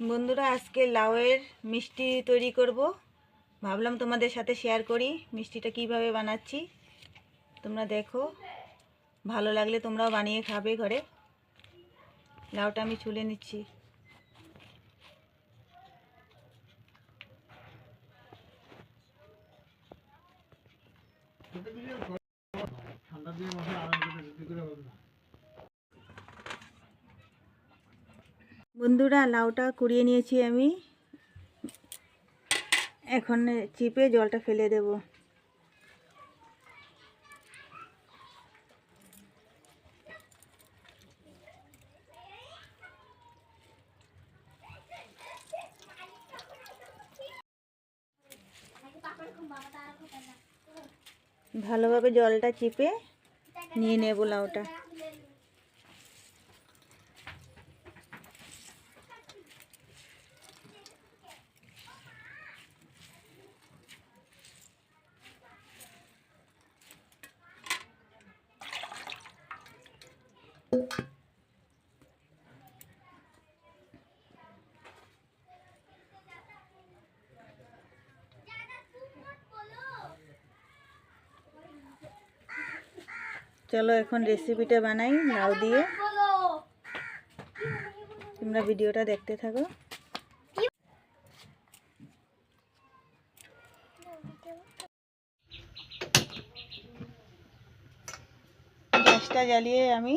বন্ধুরা, আজকে লাউয়ের মিষ্টি তৈরি করব। ভাবলাম তোমাদের সাথে শেয়ার করি, মিষ্টিটা কীভাবে বানাচ্ছি। তোমরা দেখো, ভালো লাগলে তোমরাও বানিয়ে খাবে ঘরে। লাউটা আমি ছুলে নিচ্ছি ঠান্ডা দিয়ে বসে আরাম করে রুটি করে হবে না বন্ধুরা, লাউটা কুড়িয়ে নিয়েছি আমি। এখন চিপে জলটা ফেলে দেব। ভালোভাবে জলটা চিপে নিয়ে নেব লাউটা। চলো এখন রেসিপিটা বানাই, লাউ দিয়ে। তোমরা ভিডিওটা দেখতে থাকো। গ্যাসটা জ্বালিয়ে আমি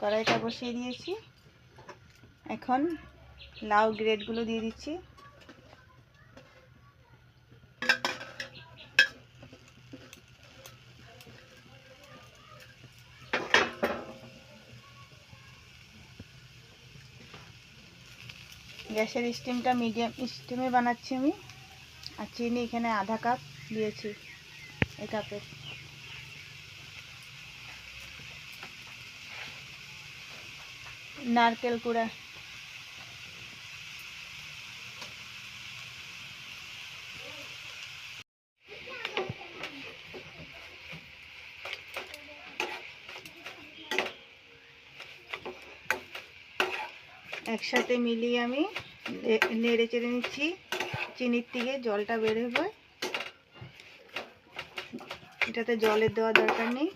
কড়াইটা বসিয়ে দিয়েছি। এখন লাউ গ্রেডগুলো দিয়ে দিচ্ছি। গ্যাসের স্টিমটা মিডিয়াম, স্টিমে বানাচ্ছি আমি। আর চিনি এখানে আধা কাপ দিয়েছি এই কাপের নারকেল কুড়া। একসাথে মিলিয়ে আমি নেড়ে চেড়ে নিচ্ছি। চিনির থেকে জলটা বেরোবে এটাতে জলের দেওয়া দরকার নেই।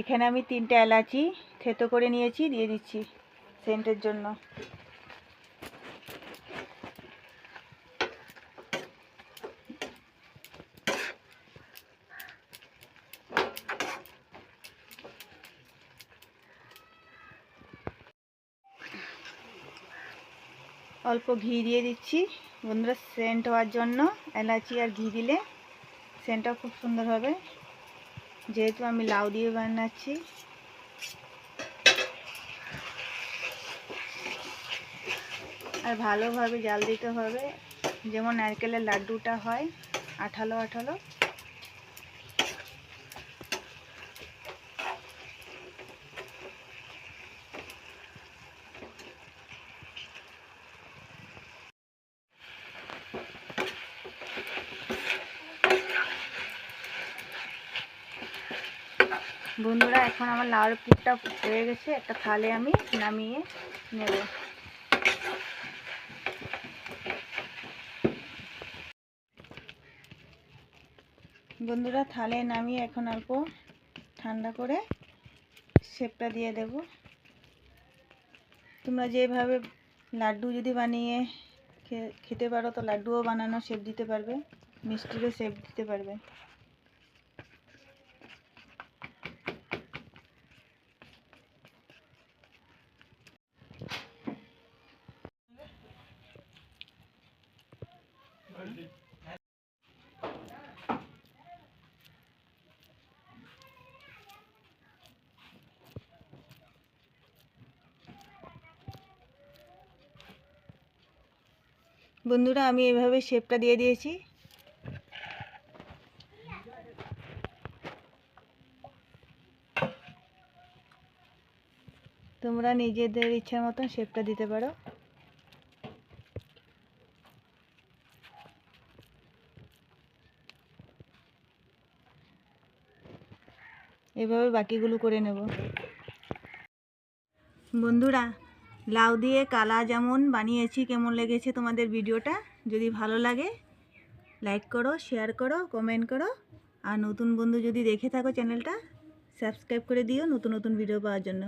এখানে আমি তিনটে এলাচি থেতো করে নিয়েছি, দিয়ে দিচ্ছি সেন্টের জন্য। অল্প ঘি দিয়ে দিচ্ছি। বন্ধুরা সেন্ট হওয়ার জন্য এলাচি আর ঘি দিলে সেন্টটা খুব সুন্দর হবে। যেহেতু আমি লাউ দিয়ে বানাচ্ছি। আর ভালোভাবে জাল দিতে হবে। যেমন নারকেলের লাড্ডুটা হয়, আঠালো আঠালো। বন্ধুরা, এখন আমার লাউর পুরটা হয়ে গেছে। একটা থালে আমি নামিয়ে নেব। বন্ধুরা, থালে নামিয়ে এখন অল্প ঠান্ডা করে শেপটা দিয়ে দেব। তোমরা যেভাবে লাড্ডু যদি বানিয়ে খেতে পারো, তো লাড্ডুও বানানো শেপ দিতে পারবে, মিষ্টিরও শেপ দিতে পারবে। বন্ধুরা, আমি এভাবে শেপটা দিয়ে দিয়েছি। তোমরা নিজেদের ইচ্ছার মতন শেপটা দিতে পারো। এভাবে বাকিগুলো করে নেব। বন্ধুরা লাউ দিয়ে কালা যেমন বানিয়েছি। কেমন লেগেছে তোমাদের ভিডিওটা? যদি ভালো লাগে লাইক করো শেয়ার করো কমেন্ট করো। আর নতুন বন্ধু যদি দেখে থাকো চ্যানেলটা সাবস্ক্রাইব করে দিও নতুন নতুন ভিডিও পাওয়ার জন্য।